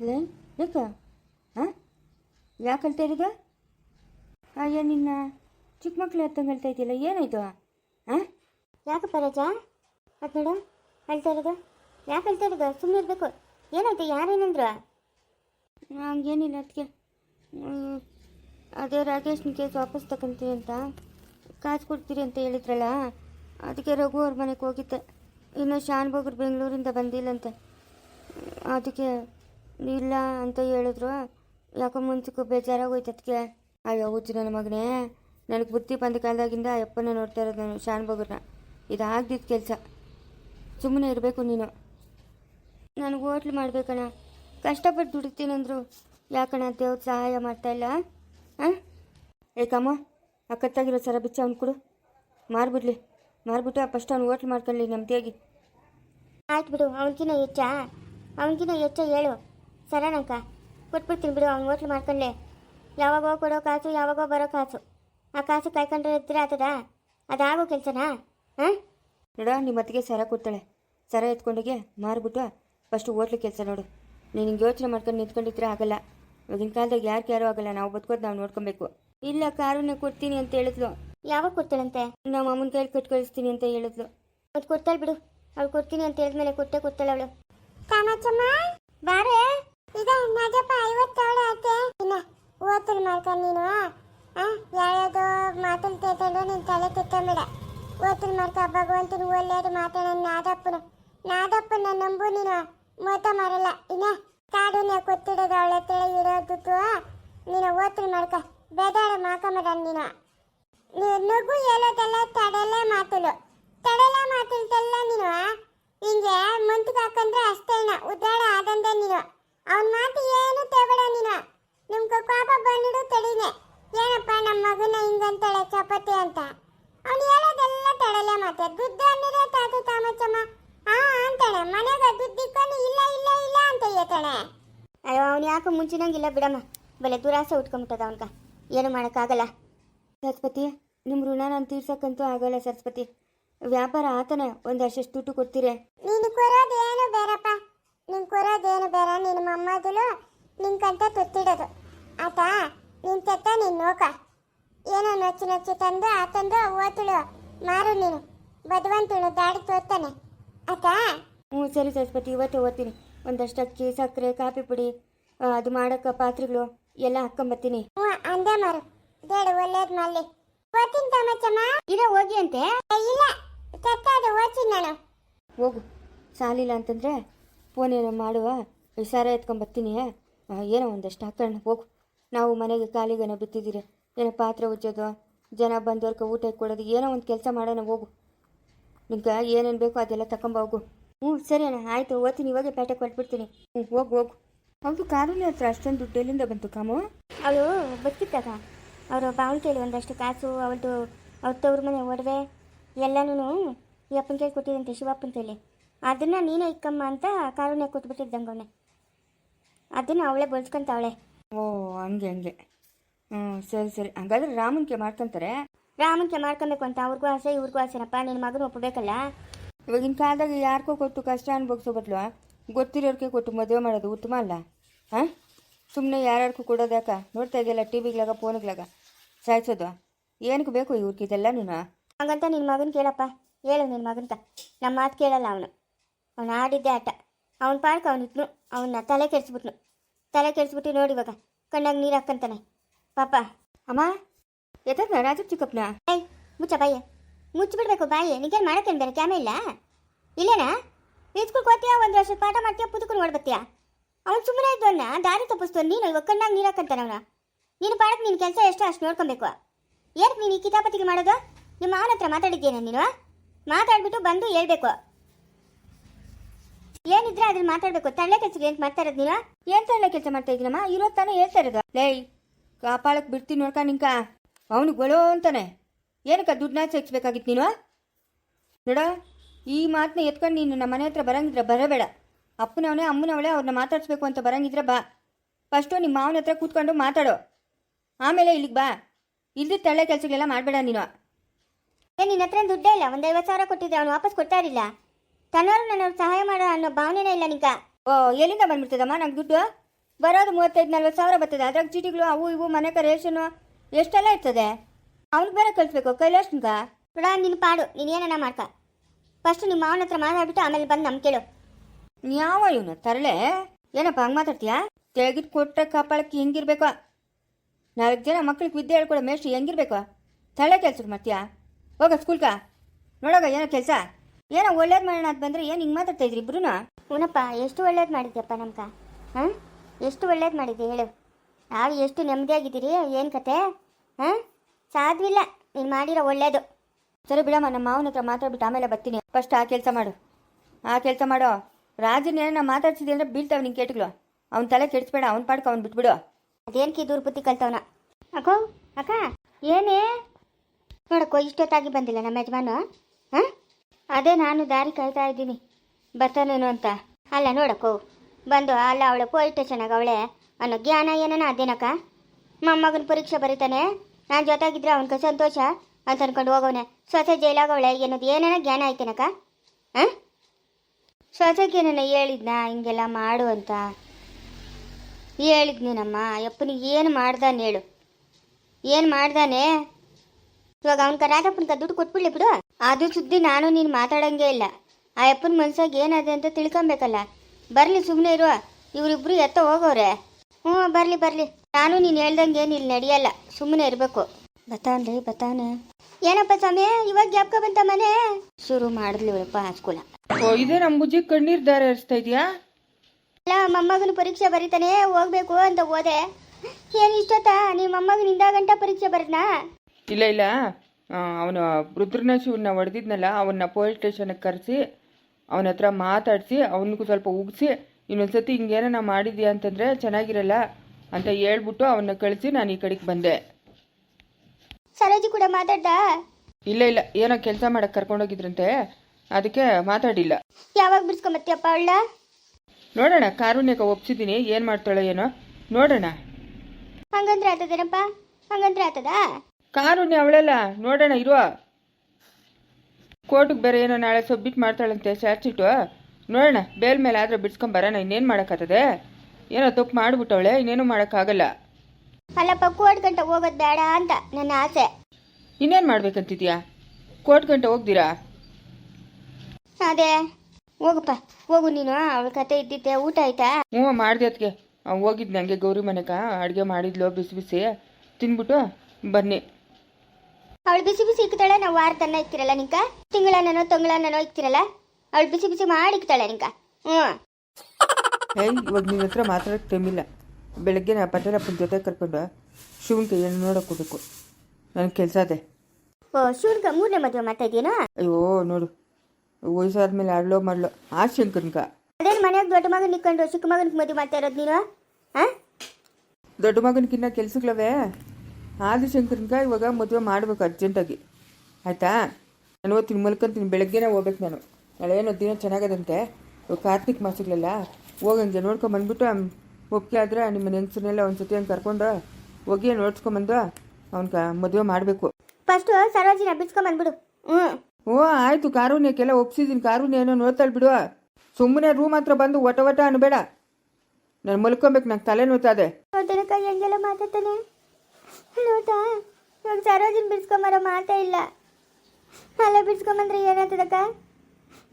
ಲೇ ಯಾಕ? ಹಾಂ? ಯಾಕೆ ಅಳ್ತಾ ಇರೋದು? ಅಯ್ಯ ನಿನ್ನ ಚಿಕ್ಕ ಮಕ್ಳು ಎತ್ತಂಗೆ ಅಳ್ತಾ ಇದೆಯಲ್ಲ ಏನಾಯ್ತು? ಹಾಂ? ಯಾಕಪ್ಪ ರಜಾ? ಅದು ನೋಡು ಅಳ್ತಾ ಇರೋದು. ಯಾಕೆ ಅಳ್ತಾ ಇರೋದು? ಸುಮ್ಮನೆ ಇರಬೇಕು. ಏನಾಯ್ತು? ಯಾರೇನಂದ್ರು? ಹಂಗೇನಿಲ್ಲ ಅದಕ್ಕೆ ಅದೇ ರಾಕೇಶ್ನ ಕೇಸ್ ವಾಪಸ್ ತಗೊಂತೀವಿ ಅಂತ ಕಾಸು ಕೊಡ್ತೀರಿ ಅಂತ ಹೇಳಿದ್ರಲ್ಲ ಅದಕ್ಕೆ ರಘು ಅವ್ರ ಮನೆಗೆ ಹೋಗಿದ್ದೆ. ಇನ್ನು ಶಾನ್ ಬೆಂಗಳೂರಿಂದ ಬಂದಿಲ್ಲಂತೆ ಅದಕ್ಕೆ ಇಲ್ಲ ಅಂತ ಹೇಳಿದ್ರು. ಯಾಕೋ ಮುಂಚೆಗೂ ಬೇಜಾರಾಗೋಯ್ತು ಅದಕ್ಕೆ ಅಯ್ಯೋ, ಹುಚ್ಚು ನನ್ನ ಮಗನೇ. ನನಗೆ ಬುದ್ಧಿ ಬಂದ ಕಾಲದಾಗಿಂದ ಅಪ್ಪನ ನೋಡ್ತಾ ಇರೋದು ನಾನು, ಶಾನ್ ಬಗ್ರನ್ನ ಇದಾಗ್ದಿದ್ದ ಕೆಲಸ. ಸುಮ್ಮನೆ ಇರಬೇಕು ನೀನು. ನನಗೆ ಹೋಟ್ಲು ಮಾಡಬೇಕಣ್ಣ ಕಷ್ಟಪಟ್ಟು ದುಡಿತೀನಂದ್ರು. ಯಾಕಣ್ಣ ದೇವ್ರ ಸಹಾಯ ಮಾಡ್ತಾ ಇಲ್ಲ? ಹಾಂ? ಏಕಮ್ಮ ಆ ಕತ್ತಾಗಿರೋ ಸರ ಬಿಚ್ಚ ಅವ್ನು ಕೊಡು. ಮಾರ್ಬಿಡ್ಲಿ. ಮಾರ್ಬಿಟ್ಟು ಫಸ್ಟ್ ಅವ್ನು ಹೋಟ್ಲು ಮಾಡ್ಕೊಳ್ಳಿ ನೆಮ್ಮದಿಯಾಗಿ ಆಯ್ತು ಬಿಡು ಅವನಕಿನ ಹೆಚ್ಚ. ಅವನಕಿನ ಹೆಚ್ಚ ಹೇಳು. ಸರನಂಕ ಕೊಟ್ಬಿಡ್ತೀನಿ ಬಿಡು ಅವ್ನು ಹೋಟ್ಲು ಮಾಡ್ಕೊಂಡೆ ಯಾವಾಗೋ ಕೊಡೋ ಕಾಸು ಯಾವಾಗೋ ಬರೋ ಕಾಸು. ಆ ಕಾಸು ಕಾಯ್ಕೊಂಡ್ರೆ ಇದ್ರೆ ಆತದ ಅದಾಗೋ ಕೆಲಸನಾ? ಹಾಂ? ನೋಡ ನಿಮ್ಮ ಅತ್ತಿಗೆ ಸರ ಕೊಡ್ತಾಳೆ ಸರ ಎತ್ಕೊಂಡೋಗಿ ಮಾರ್ಬಿಟ್ಟು ಫಸ್ಟು ಹೋಟ್ಲು ಕೆಲಸ ನೋಡು. ನೀನು ಹಿಂಗೆ ಯೋಚನೆ ಮಾಡ್ಕೊಂಡು ನಿಂತ್ಕೊಂಡಿದ್ರೆ ಆಗಲ್ಲ. ಇವಾಗಿನ ಕಾಲದಾಗ ಯಾರು ಯಾರೂ ಆಗಲ್ಲ ನಾವು ಬದುಕೋದು ನಾವು ನೋಡ್ಕೊಬೇಕು. ಇಲ್ಲ ಕಾರನ್ನ ಕೊಡ್ತೀನಿ ಅಂತ ಹೇಳಿದ್ಲು. ಯಾವಾಗ ಕೊಡ್ತಾಳಂತೆ? ನಮ್ಮ ಅಮ್ಮನ ಕೈಲಿ ಕೊಟ್ಟು ಕಳಿಸ್ತೀನಿ ಅಂತ ಹೇಳಿದ್ಲು. ಅದು ಕೊಡ್ತಾಳೆ ಬಿಡು. ಅವ್ಳು ಕೊಡ್ತೀನಿ ಅಂತ ಹೇಳಿದ್ಮೇಲೆ ಕೊಟ್ಟೆ ಕೊಡ್ತಾಳೆ ಅವಳು. ಕಾಮಾಚಮ್ಮ ಬಾರೆ ಈಗ ನಾಜಪ್ಪ ಐವತ್ತೇಳು ಆಯ್ತೆ ಇನ್ನ ಓದ್ತೀನಿ ಮಾಡ್ಕೊಂಡು ನೀನು ಯಾವ್ಯಾವ್ದೋ ಮಾತಲ್ಲಿ ತೇತಂಡು ನೀನು ತಲೆ ಕೆತ್ತಬೇಡ ಓದ್ತೀನಿ ಮಾಡ್ಕ ಭಗವಂತನ ಒಳ್ಳೆಯದು ಮಾತಾಡೋ ನಾದಪ್ಪನ. ನಾದಪ್ಪನ ನಂಬು ನೀನು, ಮೋತ ಮಾಡಲ್ಲ ಇನ್ನ ಕಾಡುನ್ಯ ಕೊತ್ತಿಡೋದು ಅವಳ ಹತ್ರ ಇರೋದು ನೀನು ಓದ್ತೀನಿ ಮಾಡ್ಕ ಬೇದಾಡ ಮಾಕಮರ ನೀನು. ನೀ- ನುಗ್ಗು ಹೇಳೋದೆಲ್ಲ ತಡಲೆ ಮಾತುಲು. ತಡಲೆ ಮಾತಿಲ್ದೆಲ್ಲ ನೀನು ಹಿಂಗೆ ಮುಂತಕ್ಕೆ ಹಾಕಂದ್ರೆ ಅಷ್ಟೇನ ಉದ್ದಾಡ ಆದಂದೆ ನೀನು. ಅವನ ಮಾತು ಏನು ತೇಬೇಡ ನೀನು. ನಿಮ್ಗೆ ಕೋಪ ಬಂದಿಡು ತಡಿನೆ. ಏನಪ್ಪ ನಮ್ಮ ಮಗನ ಹಿಂಗಂತಾಳೆ ಚಪಾತಿ ಅಂತ? ಅವ್ನು ಹೇಳೋದೆಲ್ಲ ತಡಲೆ ಮತ್ತೆ. ದುಡ್ಡು ಅನ್ನೋದೇ ತಾತು ತಾಮಚಮ್ಮ ಆ ಅಂತಾಳೆ. ಮನೆಗ ದುಡ್ಡು ಇಕ್ಕೊಂಡು ಇಲ್ಲ ಇಲ್ಲ ಇಲ್ಲ ಅಂತ ಹೇಳ್ತಾಳೆ. ಅಯ್ಯೋ ಅವ್ನು ಯಾಕೆ ಮುಂಚಿನಂಗಿಲ್ಲ ಬಿಡಮ್ಮ. ಬಲೆ ದುರಾಸೆ ಉಟ್ಕೊಂಬಿಟ್ಟದ ಅವನ್ಕ ಏನು ಮಾಡೋಕ್ಕಾಗಲ್ಲ. ಸರಸ್ವತಿ ನಿಮ್ಮ ಋಣ ನಾನು ತೀರ್ಸಕ್ಕಂತೂ ಆಗಲ್ಲ ಸರಸ್ಪತಿ ವ್ಯಾಪಾರ ಆತನ. ಒಂದು ಅಷ್ಟು ದುಡ್ಡು ಕೊಡ್ತೀರಿ. ನೀನು ಕೊರೋದೇನು ಬೇರಪ್ಪ ನೀನು ಕೊರೋದೇನು ಬೇರ ನಿನ್ನ ಮೊಮ್ಮದಲು ನಿನ್ಕಂತ ತೊತ್ತಿಡೋದು ಆತ ನಿನ್ ತೆತ್ತ ನೀನ್ ನೋಕ ಏನೋ ನೊಚ್ಚು ನೊಚ್ಚು ತಂದು ಆತಂದು ಓತುಳು ಮಾರು ನೀನು. ಬದವಂತುಳು ದಾಡಿ ತೋರ್ತಾನೆ. ಆತ? ಹ್ಞೂ ಸರಿ ಸರಸ್ವತಿ ಇವತ್ತು ಓದ್ತೀನಿ. ಒಂದಷ್ಟು ಅಕ್ಕಿ ಸಕ್ಕರೆ ಕಾಫಿ ಪುಡಿ ಆ, ಅದು ಮಾಡೋಕ್ಕೆ ಪಾತ್ರೆಗಳು ಎಲ್ಲ ಹಾಕ್ಕೊಂಬರ್ತೀನಿ ಹ್ಞೂ ಅಂದೆ ಮಾರು. ಬೇಡ ಒಳ್ಳೇದು ಮಲ್ಲಿ ಓದ್ತೀನಿ ತಮ್ಮಚ್ಚಮ್ಮ. ಇರೋ ಹೋಗಿ ಅಂತೆ? ಇಲ್ಲ. ತೆತ್ತ ಅದು ಓದ್ತೀನಿ ನಾನು. ಹೋಗು. ಸಾಲಿಲ್ಲ ಅಂತಂದರೆ ಫೋನ್ ಏನೋ ಮಾಡುವ. ಸಾರ ಎತ್ಕೊಂಬರ್ತೀನಿ ಏನೋ ಒಂದಷ್ಟು ಹಾಕೋಣ. ಹೋಗು. ನಾವು ಮನೆಗೆ ಕಾಲಿಗೆನ ಬಿತ್ತಿದ್ದೀರಿ ಏನೋ ಪಾತ್ರೆ ಉಜ್ಜೋದು, ಜನ ಬಂದವ್ರಿಗೆ ಊಟ ಕೊಡೋದು, ಏನೋ ಒಂದು ಕೆಲಸ ಮಾಡೋಣ ಹೋಗು. ನಿಮ್ಗೆ ಏನೇನು ಬೇಕೋ ಅದೆಲ್ಲ ತಕೊಂಬೋಗು ಹೋಗು. ಹ್ಞೂ, ಸರಿ ಅಣ್ಣ, ಆಯಿತು, ಓದ್ತೀನಿ, ಇವಾಗ ಪೇಟೆ ಕೊಟ್ಬಿಡ್ತೀನಿ. ಹ್ಞೂ, ಹೋಗು ಹೋಗು. ಹೌದು ಕಾರಲ್ಲಿ ಹತ್ರ ಅಷ್ಟೊಂದು ದುಡ್ಡು ಎಲ್ಲಿಂದ ಬಂತು ಕಾಮು? ಅವಳು ಅವರು ಬಾವನ ಕೈಲಿ ಒಂದಷ್ಟು ಕಾಸು ಅವಳದು ಅವ್ರ ಮನೆ ಒಡವೆ ಎಲ್ಲನೂ ಈ ಅಪ್ಪನ ಕೇಳಿ ಕೊಟ್ಟಿದ್ದಂತೆ ಶಿವಪ್ಪನ ಕೈಲಿ ಅದನ್ನು ನೀನೇ ಇಕ್ಕಮ್ಮ ಅಂತ ಕಾರುಣ್ಯ ಕೊಟ್ಬಿಟ್ಟಿದ್ದಂಗೆ ಅವನೇ. ಅದನ್ನು ಅವಳೇ ಬಳಸ್ಕೊಂತಾವಳೆ. ಓ ಹಂಗೆ ಹಂಗೆ. ಹ್ಞೂ ಸರಿ ಸರಿ. ಹಾಗಾದ್ರೆ ರಾಮನ್ಗೆ ಮಾಡ್ಕೊಂತಾರೆ ರಾಮನ್ಕೆ ಮಾಡ್ಕೊಬೇಕು ಅಂತ. ಅವ್ರಿಗೂ ಆಸೆ ಇವ್ರಿಗೂ ಆಸೆನಪ್ಪ. ನಿನ್ನ ಮಗನ ಒಪ್ಪಬೇಕಲ್ಲ ಇವಾಗಿನ ಕಾಲದಾಗ ಯಾರಿಗೂ ಕೊಟ್ಟು ಕಷ್ಟ ಅನ್ಭೋಗಿಸೋ ಬದಲು ಗೊತ್ತಿರೋರಿಗೆ ಕೊಟ್ಟು ಮದುವೆ ಮಾಡೋದು ಉತ್ತಮ ಅಲ್ಲ? ಹಾಂ? ಸುಮ್ಮನೆ ಯಾರ್ಯಾರಿಗೂ ಕೊಡೋದಾಕ ನೋಡ್ತಾ ಇದೆಯಲ್ಲ ಟಿ ವಿಗ್ಲಾಗ ಫೋನ್ಗ್ಲಾಗ ಸಾಯಿಸೋದು. ಏನಕ್ಕೆ ಬೇಕು ಇವ್ರಿಗೆ ಇದೆಲ್ಲ ನೀನು? ಹಂಗಂತ ನಿನ್ನ ಮಗನ ಕೇಳಪ್ಪ. ಹೇಳು ನಿನ್ನ ಮಗನಂತ ನಮ್ಮ ಮಾತು ಕೇಳಲ್ಲ ಅವನು. ಅವನು ಆಡಿದ್ದೆ ಆಟ. ಅವನ ಪಾರ್ಕ್ ಅವನಿಟ್ನು ಅವನ್ನ ತಲೆ ಕೆಡಿಸ್ಬಿಟ್ನು. ತಲೆ ಕೆಡಿಸ್ಬಿಟ್ಟು ನೋಡಿ ಇವಾಗ. ಕಣ್ಣಾಗ ನೀರು ಹಾಕಂತಾನೆ ಪಾಪ. ಅಮ್ಮ ಎತ್ತದ ರಾಜು ಚಿಕ್ಕಪ್ಪನ? ಏಯ್, ಮುಚ್ಚ ಬಾಯಿ. ಮುಚ್ಚಿಬಿಡ್ಬೇಕು ಬಾಯಿ. ನಿಗೇನು ಮಾಡಕ್ಕೇನು ಬೇರೆ ಕ್ಯಾಮೆ ಇಲ್ಲ? ಇಲ್ಲೇನಾ? ನಿಂತ್ಕೊಂಡು ಕೋತಿಯಾ ಒಂದು ವರ್ಷ ಪಾಠ ಮಾಡ್ತೀಯ? ಪುದುಕೊಂಡು ಓಡ್ಬತ್ತೀಯಾ? ಅವ್ನು ಸುಮ್ಮನೆ ಇದ್ದವನ್ನ ದಾರಿ ತಪ್ಪಿಸ್ತು ನೀನು. ಇವಾಗ ಕಣ್ಣಾಗ ನೀರು ಹಾಕಂತಾನ ಅವನ. ನೀನು ಪಾಡಕ್ಕೆ ನಿನ್ನ ಕೆಲಸ ಎಷ್ಟು ಅಷ್ಟು ನೋಡ್ಕೊಬೇಕು. ಏನಕ್ಕೆ ನೀನು ಈ ಕಿತಾಪತಿಗೆ ಮಾಡೋದು? ನಿಮ್ಮ ಅವನ ಹತ್ರ ಮಾತಾಡಿದ್ದೀನ ನೀನು? ಮಾತಾಡ್ಬಿಟ್ಟು ಬಂದು ಹೇಳ್ಬೇಕು. ಏನಿದ್ರೆ ಅದ್ರಲ್ಲಿ ಮಾತಾಡ್ಬೇಕು. ತಳ್ಳೆ ಕೆಲ್ಸಕ್ಕೆ ಏನ್ ಮಾಡ್ತಾ ಏನು ಏನ್ ತಳ್ಳೆ ಕೆಲಸ ಮಾಡ್ತಾ ಇದೀನಮ್ಮ ಇರೋ ತಾನೇ ಹೇಳ್ತಾ ಇರೋದು. ಲೇಯ್ ಕಾಪಾಳಕ್ಕೆ ಬಿಡ್ತೀನಿ ನೋಡ್ಕ ನಿಂಕ. ಅವನು ಗೊಳೋ ಅಂತಾನೆ. ಏನಕ್ಕ ದುಡ್ಡನ್ನ ಸೇರಿಸ್ಬೇಕಾಗಿತ್ತು ನೀನು? ನೋಡ ಈ ಮಾತನ್ನ ಎತ್ಕೊಂಡು ನೀನು ನಮ್ಮ ಮನೆ ಹತ್ರ ಬರಂಗಿದ್ರೆ ಬರಬೇಡ. ಅಪ್ಪನವನೇ ಅಮ್ಮನವಳೆ ಅವ್ರನ್ನ ಮಾತಾಡ್ಸ್ಬೇಕು ಅಂತ ಬರಂಗಿದ್ರೆ ಬಾ. ಫಸ್ಟು ನಿಮ್ಮ ಮಾವನ ಹತ್ರ ಕೂತ್ಕೊಂಡು ಮಾತಾಡು. ಆಮೇಲೆ ಇಲ್ಲಿಗೆ ಬಾ. ಇಲ್ದಿ ತಳ್ಳೆ ಕೆಲಸಗಳೆಲ್ಲ ಮಾಡಬೇಡ ನೀನು. ಏ ನಿನ್ನ ಹತ್ರ ದುಡ್ಡೇ ಇಲ್ಲ. ಒಂದು ಐವತ್ತು ಸಾವಿರ ಕೊಟ್ಟಿದ್ದೆ. ಅವನು ವಾಪಸ್ ಕೊಡ್ತಾ ಇರಲಿಲ್ಲ. ತನ್ನವರು ನನ್ನವ್ರು ಸಹಾಯ ಮಾಡೋ ಅನ್ನೋ ಭಾವನೆನೇ ಇಲ್ಲ ನಿಂಕ ಓ ಎಲ್ಲಿಂದ ಬಂದ್ಬಿಡ್ತದಮ್ಮ ನಂಗೆ ದುಡ್ಡು? ಬರೋದು ಮೂವತ್ತೈದು ನಲ್ವತ್ತು ಸಾವಿರ ಬರ್ತದೆ. ಅದ್ರಾಗ ಚೀಟಿಗಳು ಅವು ಇವು ಮನೆ ರೇಷನು ಎಷ್ಟೆಲ್ಲ ಇರ್ತದೆ? ಅವ್ನಿಗೆ ಬೇರೆ ಕಳಿಸ್ಬೇಕು ಕೈಲಾಶ್ನ್ಗ. ನೋಡ ನಿನ್ನ ಪಾಡು. ನೀನು ಏನನ ಮಾಡ್ಕ. ಫಸ್ಟ್ ನಿಮ್ಮ ಮಾವನ ಹತ್ರ ಮಾತಾಡ್ಬಿಟ್ಟು ಆಮೇಲೆ ಬಂದು ನಮ್ಮ ಕೇಳು. ಯಾವ ಇವನು? ತರಲೆ? ಏನಪ್ಪ ಹಂಗೆ ಮಾತಾಡ್ತೀಯಾ? ತೆಗೆದು ಕೊಟ್ಟರೆ ಕಪಾಳಕ್ಕೆ ಹೆಂಗಿರ್ಬೇಕು? ನಾಲ್ಕು ಜನ ಮಕ್ಳಿಗೆ ವಿದ್ಯೆ ಹೇಳ್ಕೊಡೋ ಮೇಷ್ಟ್ರು ಹೆಂಗಿರ್ಬೇಕು? ತಳೆ ಕೆಲಸ ಮಾಡ್ತೀಯಾ ಹೋಗ ಸ್ಕೂಲ್ಗ ನೋಡೋಗ ಏನೋ ಕೆಲಸ? ಏನೋ ಒಳ್ಳೇದು ಮಾಡೋಣ ಅಂತ ಬಂದರೆ ಏನು ಹಿಂಗೆ ಮಾತಾಡ್ತಾ ಇದ್ರಿ ಇಬ್ರು ಉನಪ್ಪ ಎಷ್ಟು ಒಳ್ಳೇದು ಮಾಡಿದ್ಯಪ್ಪ ನಮ್ಕ ಹಾಂ? ಎಷ್ಟು ಒಳ್ಳೇದು ಮಾಡಿದ್ದೆ ಹೇಳು. ನಾವು ಎಷ್ಟು ನೆಮ್ಮದಿಯಾಗಿದ್ದೀರಿ ಏನು ಕತೆ? ಹಾಂ? ಸಾಧ್ವಿಲ್ಲ ನೀನು ಮಾಡಿರೋ ಒಳ್ಳೇದು. ಸರಿ ಬಿಡಮ್ಮ ನಮ್ಮ ಮಾವನ ಹತ್ರ ಮಾತಾಡ್ಬಿಟ್ಟು ಆಮೇಲೆ ಬರ್ತೀನಿ. ಫಸ್ಟ್ ಆ ಕೆಲಸ ಮಾಡು. ಆ ಕೆಲಸ ಮಾಡೋ. ರಾಜನ ಏನೋ ಮಾತಾಡ್ಸಿದ್ದೆ ಅಂದ್ರೆ ಬೀಳ್ತಾವೆ ನಿಂಗೆ ಕೇಟ್ಗಳು. ಅವ್ನ ತಲೆ ಕೆಡಿಸ್ಬೇಡ ಅವ್ನ ಪಾಡ್ಕ ಅವ್ನು ಬಿಟ್ಬಿಡು. ಅದೇನ್ಕಿ ದುರ್ಬುದ್ಧಿ ಕಲ್ತವನ? ಅಕ್ಕೋ ಅಕ್ಕ ಏನೇ? ನೋಡಕ್ಕೋ ಇಷ್ಟೊತ್ತಾಗಿ ಬಂದಿಲ್ಲ ನಮ್ಮ ಯಜಮಾನು. ಹಾಂ? ಅದೇ ನಾನು ದಾರಿ ಕಾಯ್ತಾ ಇದ್ದೀನಿ. ಬರ್ತಾನೇನು ಅಂತ? ಅಲ್ಲ, ನೋಡಕ್ಕೋ. ಬಂದು ಅಲ್ಲ ಅವಳು ಪೊಲೀಸ್ ಸ್ಟೇಷನಾಗ ಅವಳೆ. ಅನ್ನೋ ಜ್ಞಾನ ಏನನ ಅದೇನಕ್ಕ? ಮೊಮ್ಮಗನ ಪರೀಕ್ಷೆ ಬರೀತಾನೆ? ನಾನು ಜೊತೆಗಿದ್ರೆ ಅವನಿಗೆ ಸಂತೋಷ ಅಂತ ಅನ್ಕೊಂಡು ಹೋಗವನೆ. ಸೊಸೆ ಜೈಲಾಗವಳೆ ಏನದು ಏನೇನ ಜ್ಞಾನ ಆಯ್ತೇನಕ್ಕ ಹಾಂ? ಸೊಸೆಗೆ ಏನೇನ ಹೇಳಿದ್ನಾ? ಹಿಂಗೆಲ್ಲ ಮಾಡು ಅಂತ. ಹೇಳಿದ್ನೇನಮ್ಮ ಅಪ್ಪನಿಗೆ ಏನು ಮಾಡ್ದಾನೆ ಹೇಳು. ಏನು ಮಾಡ್ದಾನೆ? ಇವಾಗ ಅವನ್ಕ ರಾಜಪ್ಪನ್ಕ ದುಡ್ಡು ಕೊಟ್ಬಿಡ್ಲಿ ಬಿಡು. ಅದು ಸುದ್ದಿ ನಾನು ನೀನು ಮಾತಾಡಂಗೆ ಇಲ್ಲ. ಆ ಅಪ್ಪನ ಮನ್ಸಾಗ ಏನದೆ ಅಂತ ತಿಳ್ಕೊಬೇಕಲ್ಲ. ಬರಲಿ ಸುಮ್ಮನೆ ಇರುವ ಇವರಿಬ್ರು ಎತ್ತ ಹೋಗೋರೆ. ಹ್ಞೂ ಬರಲಿ ಬರಲಿ. ನಾನು ನೀನು ಹೇಳ್ದಂಗೆ ಏನು ಇಲ್ಲಿ ನಡೆಯಲ್ಲ. ಸುಮ್ಮನೆ ಇರಬೇಕು. ಬತಾನ್ರಿ ಬತಾನೆ. ಏನಪ್ಪ ಸ್ವಾಮಿ ಇವಾಗ ಯಾಪ್ಕ ಬಂತ ಮನೆ? ಶುರು ಮಾಡಿದ್ಲಿ ಇವಳಪ್ಪ ಹಾಸ್ಕೂಲ ಓ ಇದೇ ನಮ್ಮ ಬುಜ್ಜಿ ಕಣ್ಣೀರ್ ದಾರ ಹರಿಸ್ತಾ ಇದೆಯಾ? ಅಲ್ಲ ಮೊಮ್ಮಗನ ಪರೀಕ್ಷೆ ಬರೀತಾನೆ ಹೋಗ್ಬೇಕು ಅಂತ ಹೋದೆ. ಏನು ಇಷ್ಟೊತ್ತಾ? ನಿಮ್ಮ ಮೊಮ್ಮಗನಿಂದ ಗಂಟ ಪರೀಕ್ಷೆ ಬರದ್ನಾ? ಇಲ್ಲ ಇಲ್ಲ. ಅವನು ರುದ್ರನ ಶಿವನ್ನ ಹೊಡೆದಿದ್ನಲ್ಲ ಅವನ್ನ ಪೊಲೀಸ್ ಸ್ಟೇಷನ್ಗೆ ಕರೆಸಿ ಅವನ ಹತ್ರ ಮಾತಾಡಿಸಿ ಅವನಿಗೂ ಸ್ವಲ್ಪ ಉಗಿಸಿ ಇನ್ನೊಂದ್ಸತಿ ಹಿಂಗೇನ ಮಾಡಿದ್ಯಾ ಅಂತಂದರೆ ಚೆನ್ನಾಗಿರಲ್ಲ ಅಂತ ಹೇಳ್ಬಿಟ್ಟು ಅವನ್ನ ಕಳಿಸಿ ನಾನು ಈ ಕಡೆಗೆ ಬಂದೆ. ಸರೋಜಿ ಕೂಡ ಮಾತಾಡ್ದ? ಇಲ್ಲ ಇಲ್ಲ ಏನೋ ಕೆಲಸ ಮಾಡಕ್ಕೆ ಕರ್ಕೊಂಡೋಗಿದ್ರಂತೆ ಅದಕ್ಕೆ ಮಾತಾಡಿಲ್ಲ. ಯಾವಾಗ ಬಿಡ್ಸ್ಕೊಂಬತ್ತಿಯಪ್ಪ ಅವಳ ನೋಡೋಣ ಕಾರುಣ್ಯಕ್ಕೆ ಒಪ್ಸಿದ್ದೀನಿ ಏನು ಮಾಡ್ತಾಳೋ ಏನೋ ನೋಡೋಣ. ಹಂಗಂದ್ರೆ ಆತದೇನಪ್ಪ? ಹಂಗಂದ್ರೆ ಆತದ? ಕಾರುಣ್ಯ ಅವಳೆಲ್ಲ ನೋಡೋಣ ಇರುವ ಕೋರ್ಟಿಗೆ ಬೇರೆ ಏನೋ ನಾಳೆ ಸಬ್ಮಿಟ್ ಮಾಡ್ತಾಳಂತೆ ಚಾರ್ಜ್ ಶೀಟು ನೋಡೋಣ ಬೇಲ್ ಮೇಲೆ ಆದರೆ ಬಿಡ್ಸ್ಕೊಂಬರೋಣ ಇನ್ನೇನು ಮಾಡೋಕ್ಕಾಗ್ತದೆ ಏನೋ ತಪ್ಪು ಮಾಡಿಬಿಟ್ಟವಳೆ ಇನ್ನೇನು ಮಾಡೋಕ್ಕಾಗಲ್ಲ. ಅಲ್ಲಪ್ಪ ಕೋರ್ಟ್ ಗಂಟೆ ಹೋಗೋದು ಬೇಡ ಅಂತ ನನ್ನ ಆಸೆ. ಇನ್ನೇನು ಮಾಡ್ಬೇಕಂತಿದ್ಯಾ? ಕೋರ್ಟ್ ಗಂಟೆ ಹೋಗ್ದಿರಾ? ಅದೇ ಹೋಗಪ್ಪ ಹೋಗು ನೀನು ಅವಳ ಕತೆ ಇದ್ದಿದ್ದೆ ಊಟ ಆಯ್ತಾ? ಹ್ಞೂ ಮಾಡಿದೆ ಅದಕ್ಕೆ ಹೋಗಿದ್ದೆ ಹಂಗೆ ಗೌರಿ ಮನೆಗೆ ಅಡುಗೆ ಮಾಡಿದ್ಲು ಬಿಸಿ ಬಿಸಿ. ತಿನ್ಬಿಟ್ಟು ಬನ್ನಿ. ಅವಳು ಬಿಸಿ ಬಿಸಿ ಇಕ್ತಾಳೆ ನಾವು ವಾರದನ್ನ ಇಕ್ಕಿರಲ್ಲ ನಿಂಕ? ತಿಂಗಳನ್ನೋ ತೊಂಗಳನ್ನೋ ಇಕ್ಕಿರಲ್ಲ? ಅವಳು ಬಿಸಿ ಬಿಸಿ ಮಾಡಿ ಇಕ್ತಾಳೆ ನಿಂಕ? ಹ್ಞೂ ಇವಾಗ ನಿನ್ನ ಹತ್ರ ಮಾತಾಡೋಕ್ಕೆ ಟೈಮ್ ಇಲ್ಲ. ಬೆಳಗ್ಗೆ ನಾ ಪಟ್ಟಣಪ್ಪನ ಜೊತೆ ಕರ್ಕೊಂಡು ಶಿವನ್ ಕೈಯನ್ನು ನೋಡೋಕೆ ಹೋಗ್ಬೇಕು? ನನಗೆ ಕೆಲಸ ಅದೇ. ಓ ಶಿವನ್ಕ ಮೂರನೇ ಮದುವೆ ಮಾಡ್ತಾ ಇದೀನೋ ಅಯ್ಯೋ ನೋಡು. ವಯಸ್ಸಾದ್ಮೇಲೆ ಆಡ್ಲೋ ಮಾಡ್ಲೋ ಆ ಶಂಕರ್ನ್ಕ ಅದೇನು ಮನೆಯಾಗ ದೊಡ್ಡ ಮಗನ ನಿಕ್ಕೊಂಡು ಚಿಕ್ಕ ಮಗನಿಗೆ ಮದುವೆ ಮಾಡ್ತಾ ಇರೋದು ನೀನು ಹಾಂ ದೊಡ್ಡ ಮಗನಕ್ಕಿನ್ನ ಕೆಲ್ಸಗಳವೆ? ಆದಿಶಂಕರ್ನ್ಕ ಇವಾಗ ಮದುವೆ ಮಾಡ್ಬೇಕು ಅರ್ಜೆಂಟಾಗಿ. ಆಯಿತಾ? ನಾನು ಓದ್ತೀನಿ ಮಲ್ಕೊಂತೀನಿ ಬೆಳಗ್ಗೆನೇ ಹೋಗ್ಬೇಕು ನಾನು. ನಾಳೆ ಏನೋ ದಿನ ಚೆನ್ನಾಗದಂತೆ. ಇವಾಗ ಕಾರ್ತಿಕ್ ಮಾಸಗಳೆಲ್ಲ. ಹೋಗಂಗೆ ನೋಡ್ಕೊಂಬಂದ್ಬಿಟ್ಟು ಒಪ್ಪಿಗೆ ಆದ್ರೆ ನಿಮ್ಮ ನೆನ್ಸನ್ನೆಲ್ಲ ಒಂದು ಸತಿ ಹಂಗೆ ಕರ್ಕೊಂಡು ಹೋಗಿ ನೋಡ್ಸ್ಕೊಂಬಂದು ಅವ್ನ್ಕ ಮದುವೆ ಮಾಡಬೇಕು. ಫಸ್ಟು ಸರೋಜಿನ ಬಿಡ್ಸ್ಕೊಂಬಂದ್ಬಿಡು. ಹ್ಞೂ ಓ ಆಯಿತು. ಕಾರುಣ್ಯಕ್ಕೆಲ್ಲ ಒಪ್ಸಿದ್ದೀನಿ ಕಾರುಣ್ಯ ಏನೋ ನೋಡ್ತಾಳೆ ಬಿಡು. ಸುಮ್ಮನೆ ರೂಮ್ ಹತ್ರ ಬಂದು ಒಟ ಒಟ ಅನ್ಬೇಡ. ನಾನು ಮಲ್ಕೊಬೇಕು. ನಂಗೆ ತಲೆ ನೋಯ್ತದೆ ಅದನ್ನ ನೋಡ್ತಾ ಇವಾಗ ಸರೋಜಿನ ಬಿಡ್ಸ್ಕೊಂಬರೋ ಮಾತೇ ಇಲ್ಲ. ಅಲ್ಲ ಬಿಡ್ಸ್ಕೊಂಬಂದ್ರೆ ಏನಾಗ್ತದಕ್ಕ?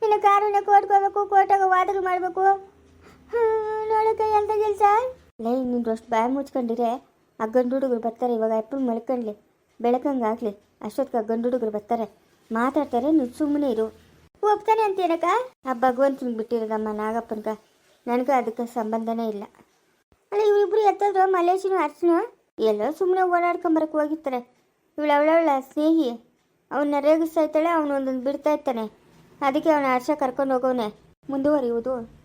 ಇನ್ನು ಕಾರನ್ನ ಕೋರ್ಟ್ಕೋಬೇಕು ಕೋರ್ಟಾಗ ವಾದಗಳು ಮಾಡಬೇಕು. ನೋಡಕ್ಕ ಎಂತ ಕೆಲಸ? ಲೈ ನೀನು ಅಷ್ಟು ಬಾಯಿ ಮುಚ್ಕೊಂಡಿರೆ ಆ ಗಂಡು ಹುಡುಗರು ಬರ್ತಾರೆ, ಇವಾಗ ಎಪ್ಪಲ್ ಮಲ್ಕೊಂಡ್ಲಿ. ಬೆಳಕಂಗಾಗ್ಲಿ ಅಷ್ಟೊತ್ತಿಗೆ ಆ ಗಂಡು ಹುಡುಗರು ಬರ್ತಾರೆ. ಮಾತಾಡ್ತಾರೆ, ನೀನು ಸುಮ್ಮನೆ ಇರು. ಒಪ್ತಾನೆ ಅಂತೇನಕ್ಕ ಆ ಭಗವಂತನ ಬಿಟ್ಟಿರೋದಮ್ಮ ನಾಗಪ್ಪನ್ಗ ನನಗೆ ಅದಕ್ಕೆ ಸಂಬಂಧನೇ ಇಲ್ಲ. ಅಲ್ಲ ಇವರಿಬ್ಬರು ಎತ್ತದ್ರು ಮಲೇಶಿನ ಅರ್ಶನು? ಎಲ್ಲೋ ಸುಮ್ಮನೆ ಓಡಾಡ್ಕೊಂಬರಕ್ಕೆ ಹೋಗಿರ್ತಾರೆ. ಇವಳು ಅವಳವಳ ಸ್ನೇಹಿ. ಅವನ್ನ ರೇಗಿಸ್ತಾ ಇರ್ತಾಳೆ, ಅವನು ಒಂದೊಂದು ಬಿಡ್ತಾ ಇರ್ತಾನೆ. ಅದಕ್ಕೆ ಅವನ ಹರ್ಷ ಕರ್ಕೊಂಡು ಹೋಗೋನೆ ಮುಂದುವರಿಯುವುದು.